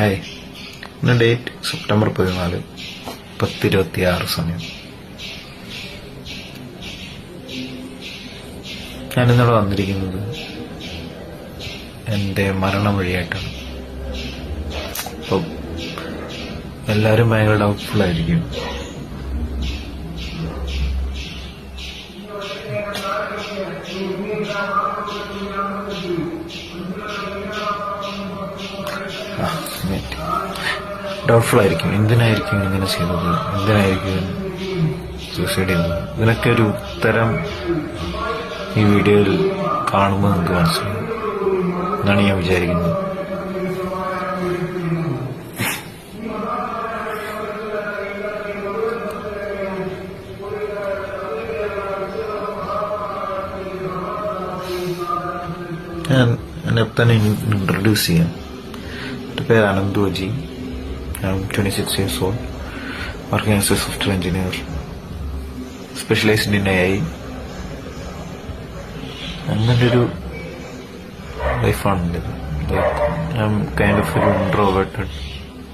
Hi ഇന്ന് date September പതിനാല് പത്തിരുപത്തി ആറ് സമയം. ഞാൻ ഇന്നലെ വന്നിരിക്കുന്നത് എന്റെ മരണം വഴിയായിട്ടാണ് അപ്പം എല്ലാവരും ഭയങ്കര ഡൗട്ട്ഫുൾ ആയിരിക്കും. ഡൗട്ട്ഫുൾ ആയിരിക്കും. എന്തിനായിരിക്കും ഇങ്ങനെ ചെയ്യുന്നത് എന്തിനായിരിക്കും സൂസൈഡ് ചെയ്യുന്നത്? ഇതിനൊക്കെ ഒരു ഉത്തരം ഈ വീഡിയോയിൽ കാണുമ്പോൾ നിങ്ങൾക്ക് മനസ്സിലാവും. എന്നാണ് ഞാൻ വിചാരിക്കുന്നത്. ഞാൻ എന്നെ തന്നെ ഇൻട്രൊഡ്യൂസ് ചെയ്യാം. എന്റെ പേര് Ananthu six years old working as a software engineer specialized in A I അങ്ങനെ ഒരു ലൈഫാണ് എന്റെത് ലൈക്ക് ഞാൻ കൈൻഡ് ഓഫ് ഒരു ഇൻട്രോവേർട്ടഡ്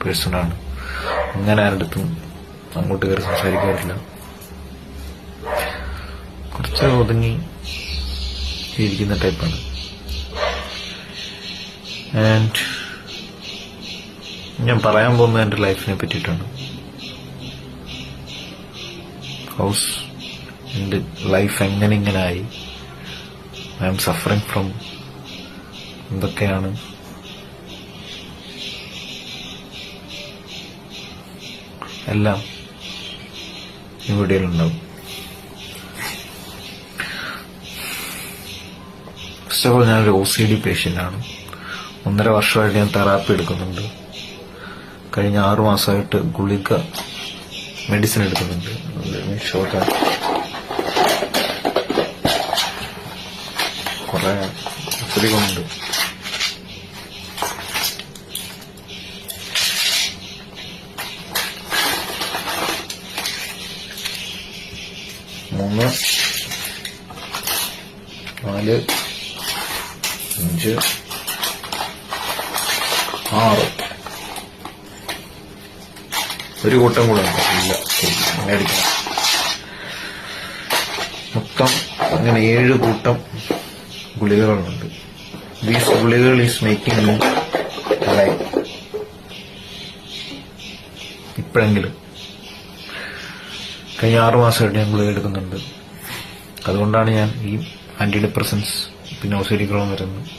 പേഴ്സണാണ് അങ്ങനെ ആരുടെടുത്തും അങ്ങോട്ട് കയറി സംസാരിക്കാറില്ല. കുറച്ച് ഒതുങ്ങി ഇരിക്കുന്ന ടൈപ്പാണ് ആൻഡ് ഞാൻ പറയാൻ പോകുന്നത് എന്റെ ലൈഫിനെ പറ്റിയിട്ടാണ്. ഹൗസ് എന്റെ ലൈഫ് എങ്ങനെ ഇങ്ങനെ ആയി? ഐ ആം സഫറിങ് ഫ്രം എന്തൊക്കെയാണ്? എല്ലാം ഈ വീഡിയോയിലുണ്ടാവും ഫസ്റ്റ് ഓഫ് ഓൾ ഞാനൊരു ഒ സി ഡി പേഷ്യന്റാണ് ഒന്നര വർഷമായിട്ട് ഞാൻ തെറാപ്പി എടുക്കുന്നുണ്ട്. കഴിഞ്ഞ ആറു മാസമായിട്ട് ഗുളിക മെഡിസിൻ എടുക്കുന്നുണ്ട്. ഷോർട്ട് കുറെ ഗുളികളുണ്ട് മൂന്ന് നാല് അഞ്ച് ആറ്. ഒരു കൂട്ടം കൂടെ ഇല്ല അങ്ങനെ അടിക്കണം മൊത്തം അങ്ങനെ ഏഴ് കൂട്ടം ഗുളികകളുണ്ട്. ദീസ് ഗുളികൾ ഈസ് മേക്കിംഗ് മീ ലൈഫ് ഇപ്പോഴെങ്കിലും. കഴിഞ്ഞ ആറു മാസമായിട്ട് ഞാൻ ഗുളിക എടുക്കുന്നുണ്ട്. അതുകൊണ്ടാണ് ഞാൻ ഈ ആന്റി ഡിപ്രസൻസ് പിന്നെ ഓസിഡിക്കളും വരുന്നത്.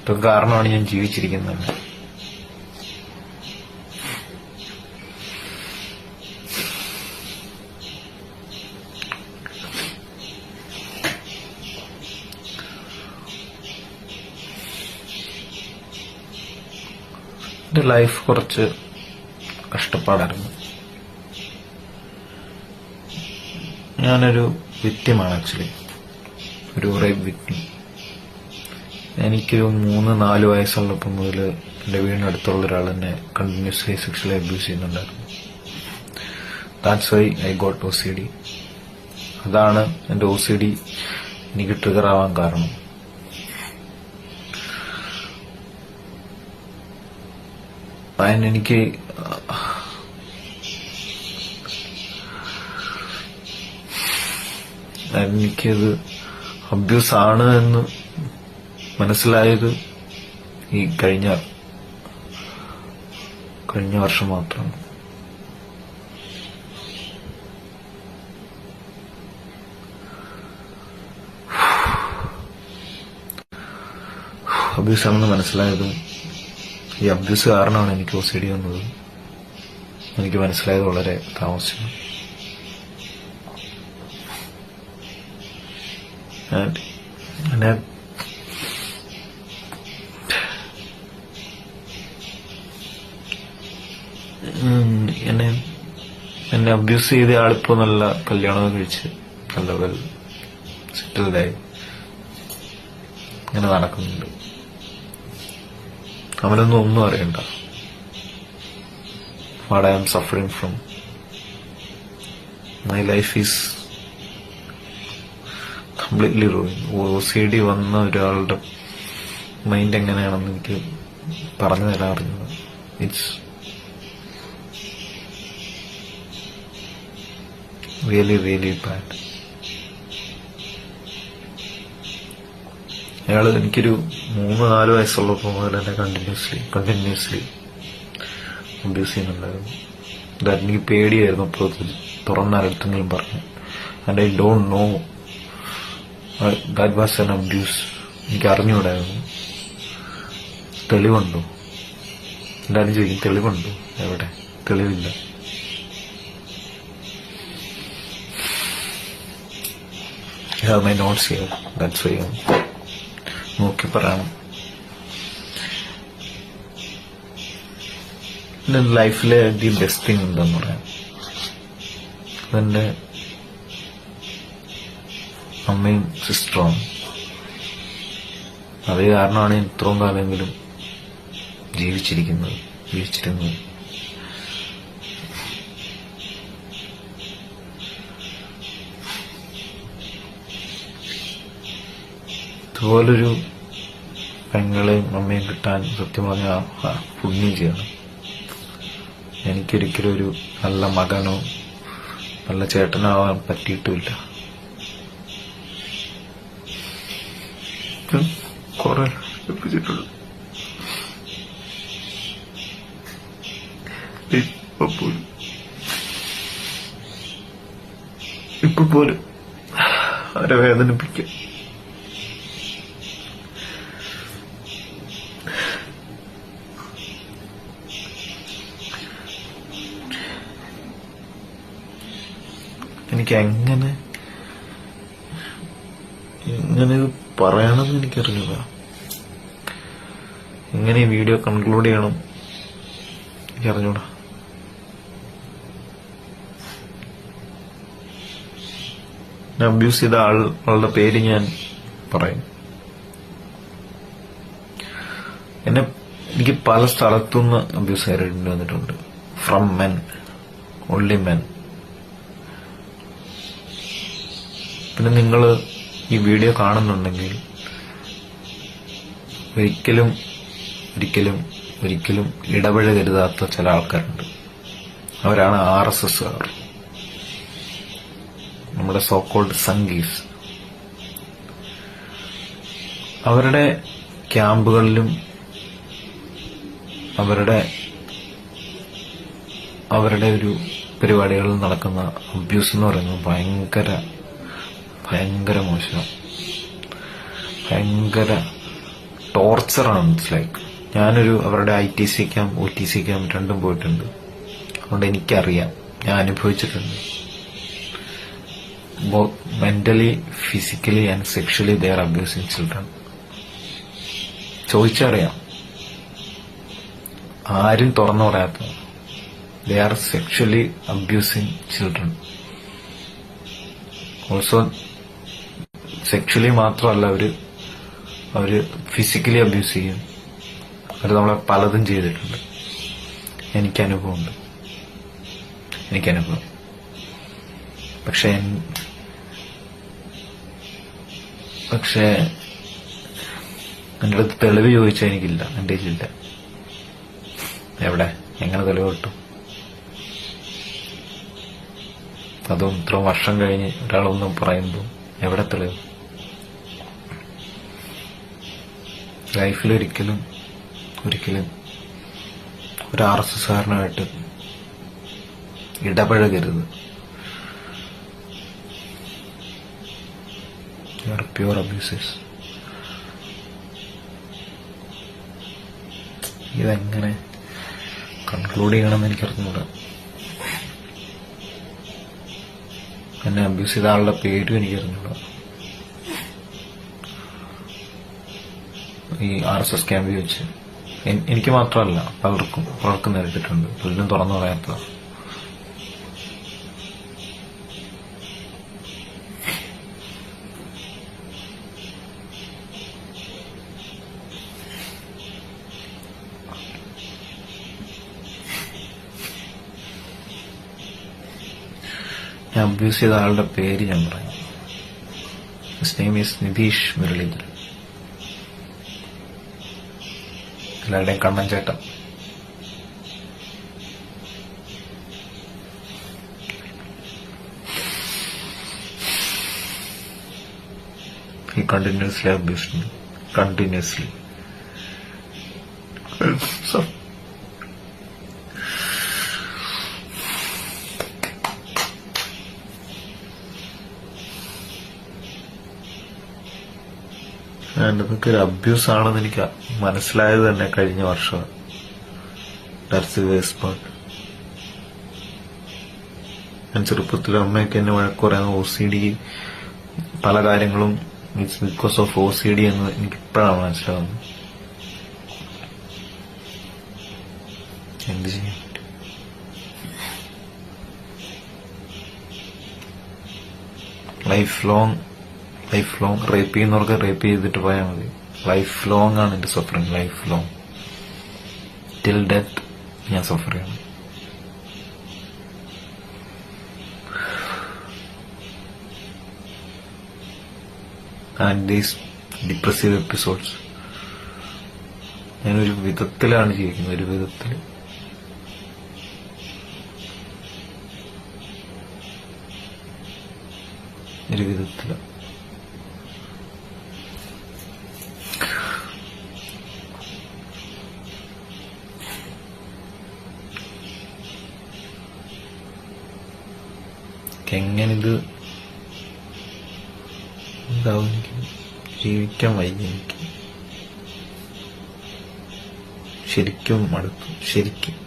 ഇതൊക്കെ കാരണമാണ് ഞാൻ ജീവിച്ചിരിക്കുന്നത്. ലൈഫ് കുറച്ച് കഷ്ടപ്പാടായിരുന്നു. ഞാനൊരു വിക്റ്റിമാണ് ആക്ച്വലി ഒരു റേപ്പ് വിക്റ്റിം എനിക്ക് മൂന്ന് നാല് വയസ്സുള്ളപ്പോൾ മുതൽ എന്റെ വീടിനടുത്തുള്ള ഒരാൾ എന്നെ കണ്ടിന്യൂസ്ലി സെക്ഷലി അബ്യൂസ് ചെയ്യുന്നുണ്ടായിരുന്നു. That's why I got O C D അതാണ് എന്റെ ഒ സി ഡി എനിക്ക് ട്രിഗർ ആവാൻ കാരണം. അതിനെനിക്ക് എനിക്കത് അബ്യൂസ് ആണ് എന്ന് മനസ്സിലായത് ഈ കഴിഞ്ഞ കഴിഞ്ഞ വർഷം മാത്രമാണ് അബ്യൂസ് ആണെന്ന് മനസ്സിലായതും ഈ അബ്യൂസ് കാരണമാണ് എനിക്ക് ഒ സി ഡി വന്നത്. എനിക്ക് മനസ്സിലായത് വളരെ താമസിച്ചു എന്നെ എന്നെ എന്നെ അബ്യൂസ് ചെയ്ത ആളിപ്പോ നല്ല കല്യാണം കഴിച്ച് നല്ല വെൽ സെറ്റിൽഡായി ഇങ്ങനെ നടക്കുന്നുണ്ട്. അവനൊന്നും ഒന്നും അറിയണ്ട. What I am suffering from my life is completely ruin O C D വന്ന ഒരാളുടെ മൈൻഡ് എങ്ങനെയാണെന്ന് എനിക്ക് പറഞ്ഞു തരാൻ അറിഞ്ഞത് ഇറ്റ്സ് റിയലി റിയലി ബാഡ് അയാൾ എനിക്കൊരു മൂന്ന് നാല് വയസ്സുള്ളപ്പോൾ മുതൽ എന്നെ കണ്ടിന്യൂസ്ലി കണ്ടിന്യൂസ്ലി അബ്യൂസ് ചെയ്യുന്നുണ്ടായിരുന്നു. ദാറ്റ് എനിക്ക് പേടിയായിരുന്നു അപ്പോൾ തുറന്ന അടുത്തെങ്കിലും പറഞ്ഞു. And I don't know that was an abuse എനിക്ക് അറിഞ്ഞുകൂടായിരുന്നു. തെളിവുണ്ടോ? എല്ലാവരും ചോദിക്കും. തെളിവുണ്ടോ എവിടെ? തെളിവില്ല. I my here. That's why I'm നോക്കി പറയണം എന്റെ ലൈഫിലെ ദി ബെസ്റ്റ് തിങ് എന്താന്ന് പറയാം. അതെന്റെ അമ്മയും സിസ്റ്ററും അത് കാരണമാണ് ഇത്രയും കാലമെങ്കിലും ജീവിച്ചിരിക്കുന്നത് ജീവിച്ചിരുന്നത്. ഇതുപോലൊരു പെങ്ങളെയും അമ്മയും കിട്ടാൻ സത്യം പറഞ്ഞ പുണ്യം ചെയ്യണം. എനിക്കൊരിക്കലും ഒരു നല്ല മകനോ നല്ല ചേട്ടനാവാൻ പറ്റിയിട്ടുമില്ല. ഇപ്പൊ പോലും. അവരെ വേദനിപ്പിക്കാം. എനിക്ക് എങ്ങനെ ഇത് പറയണമെന്ന് എനിക്കറിഞ്ഞില്ല എങ്ങനെ ഈ വീഡിയോ കൺക്ലൂഡ് ചെയ്യണം എനിക്കറിഞ്ഞൂടാ. അബ്യൂസ് ചെയ്ത ആളുടെ പേര് ഞാൻ പറയും. എന്നെ എനിക്ക് പല സ്ഥലത്തുനിന്ന് അബ്യൂസ് നേരിടേണ്ടി വന്നിട്ടുണ്ട്. ഫ്രം മെൻ ഓൺലി മെൻ പിന്നെ നിങ്ങൾ ഈ വീഡിയോ കാണുന്നുണ്ടെങ്കിൽ ഒരിക്കലും ഒരിക്കലും ഒരിക്കലും ഇടപഴകരുതാത്ത ചില ആൾക്കാരുണ്ട്. അവരാണ് ആർ എസ് എസ്സുകാർ. നമ്മുടെ സോക്കോൾഡ് സംഗീസ് അവരുടെ ക്യാമ്പുകളിലും അവരുടെ അവരുടെ ഒരു പരിപാടികളിൽ നടക്കുന്ന അബ്യൂസ് എന്ന് പറയുന്നത് ഭയങ്കര ഭയങ്കര മോശം. ഭയങ്കര ടോർച്ചറാണ് ഇറ്റ്സ് ലൈക്ക് ഞാനൊരു അവരുടെ I T C camp O T C camp രണ്ടും പോയിട്ടുണ്ട്. അതുകൊണ്ട് എനിക്കറിയാം. ഞാൻ അനുഭവിച്ചിട്ടുണ്ട്. Mentally physically and sexually they're abusing children ചോദിച്ചറിയാം. ആരും തുറന്നു പറയാത്ത they are sexually abusing children also sexually മാത്രമല്ല അവർ അവർ ഫിസിക്കലി അബ്യൂസ് ചെയ്യും. അവർ നമ്മളെ പലതും ചെയ്തിട്ടുണ്ട്. എനിക്ക് അനുഭവമുണ്ട് എനിക്ക് അനുഭവം പക്ഷെ പക്ഷെ എന്റെ അടുത്ത് തെളിവ് ചോദിച്ചാൽ എനിക്കില്ല. എന്റെ ഇല്ല എവിടെ? എങ്ങനെ തെളിവ് കിട്ടും? അതും ഇത്ര വർഷം കഴിഞ്ഞ് ഒരാളൊന്നും പറയുമ്പോൾ എവിടെ തെളിവ്? ലൈഫിൽ ഒരിക്കലും ഒരിക്കലും ഒരു ആർ എസ് എസ്കാരനായിട്ട് ഇടപഴകരുത്. പ്യുവർ അബ്യൂസേഴ്സ് ഇതെങ്ങനെ കൺക്ലൂഡ് ചെയ്യണമെന്ന് എനിക്കറിഞ്ഞൂടാ. എന്നെ അബ്യൂസ് ചെയ്ത ആളുടെ പേരും എനിക്കറിഞ്ഞൂടാ. ഈ ആർ എസ് എസ് ക്യാമ്പിൽ വെച്ച്. എനിക്ക് മാത്രമല്ല പലർക്കും പലർക്കും നേരിട്ടിട്ടുണ്ട്. പുല്ലും തുറന്നു പറയാത്തതാണ്. ഞാൻ അബ്യൂസ് ചെയ്ത ആളുടെ പേര് ഞാൻ പറയാം. നെയിം ഈസ് നിതീഷ് മുരളീധരൻ എല്ലാവരുടെയും കണ്ണൻ ചേട്ടൻ he continuously abused me continuously ഇതൊക്കെ ഒരു അബ്യൂസ് ആണെന്ന് എനിക്ക് മനസ്സിലായത് തന്നെ കഴിഞ്ഞ വർഷം. ഞാൻ ചെറുപ്പത്തിൽ അമ്മയൊക്കെ എന്നെ വഴക്ക് പറയുന്ന ഒ സി ഡി പല കാര്യങ്ങളും it's because of O C D എന്ന് എനിക്ക് ഇപ്പോഴാണ് മനസ്സിലാവുന്നത്. എന്ത് ചെയ്യും life long life long rape ചെയ്യുന്നവർക്ക് റേപ്പ് ചെയ്തിട്ട് പോയാൽ മതി. ലൈഫ് ലോങ് ആണ് എന്റെ suffering life long till death ഞാൻ സഫർ ചെയ്യണം. ആൻഡ് ദീസ് ഡിപ്രസീവ് എപ്പിസോഡ്സ് ഞാനൊരു വിധത്തിലാണ് ജീവിക്കുന്നത്. ഒരു വിധത്തിൽ. ഒരു വിധത്തിൽ ഇത് ഇതാവും എനിക്ക്. ജീവിക്കാൻ വയ്യ എനിക്ക്. ശരിക്കും മടുത്തു. ശരിക്കും.